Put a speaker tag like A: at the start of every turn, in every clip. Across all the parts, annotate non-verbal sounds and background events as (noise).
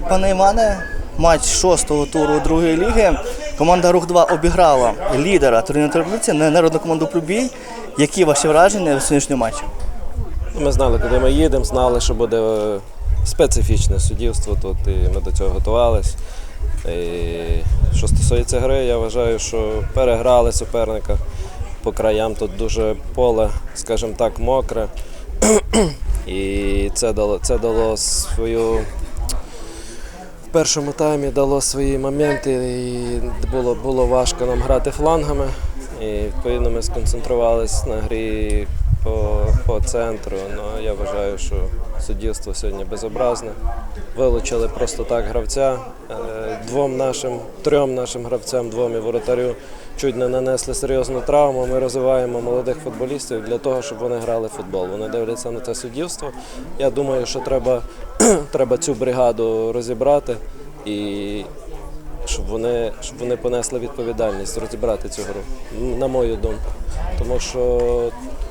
A: Пане Іване, матч шостого туру другої ліги. Команда Рух 2 обіграла лідера турнірної таблиці, народну команду Плюбій. Які ваші враження від сьогоднішнього матчу?
B: Ми знали, куди ми їдемо, знали, що буде е, специфічне суддівство тут, і ми до цього готувалися. Що стосується гри, я вважаю, що переграли суперника по краям. Тут дуже поле, скажімо так, мокре. (clears throat) І це дало, це дало свою. Першому таймі дало свої моменти, і було, було важко нам грати флангами. І відповідно ми сконцентрувалися на грі по, по центру. Ну, я вважаю, що суддівство сьогодні безобразне. Вилучили просто так гравця. Двом нашим, трьом нашим гравцям, двом і воротарю чуть не нанесли серйозну травму. Ми розвиваємо молодих футболістів для того, щоб вони грали в футбол. Вони дивляться на те суддівство. Я думаю, що треба, (clears throat) треба цю бригаду розібрати і щоб вони, щоб вони понесли відповідальність розібрати цю гру, на мою думку. Тому що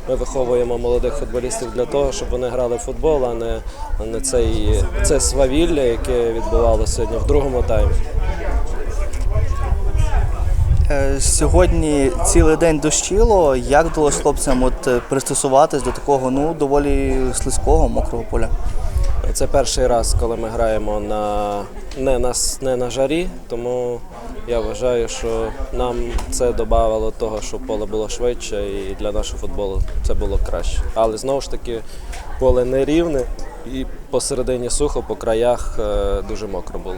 B: ми виховуємо молодих футболістів для того, щоб вони грали в футбол, а не, а не цей, це свавілля, яке відбувалося сьогодні в другому таймі.
A: Е, Сьогодні цілий день дощило. Як вдалося хлопцям от е, пристосуватись до такого ну доволі слизького, мокрого поля?
B: Це перший раз, коли ми граємо на, не, на, не на жарі, тому я вважаю, що нам це додавало того, що поле було швидше і для нашого футболу це було краще. Але знову ж таки поле нерівне і посередині сухо, по краях е, дуже мокро було.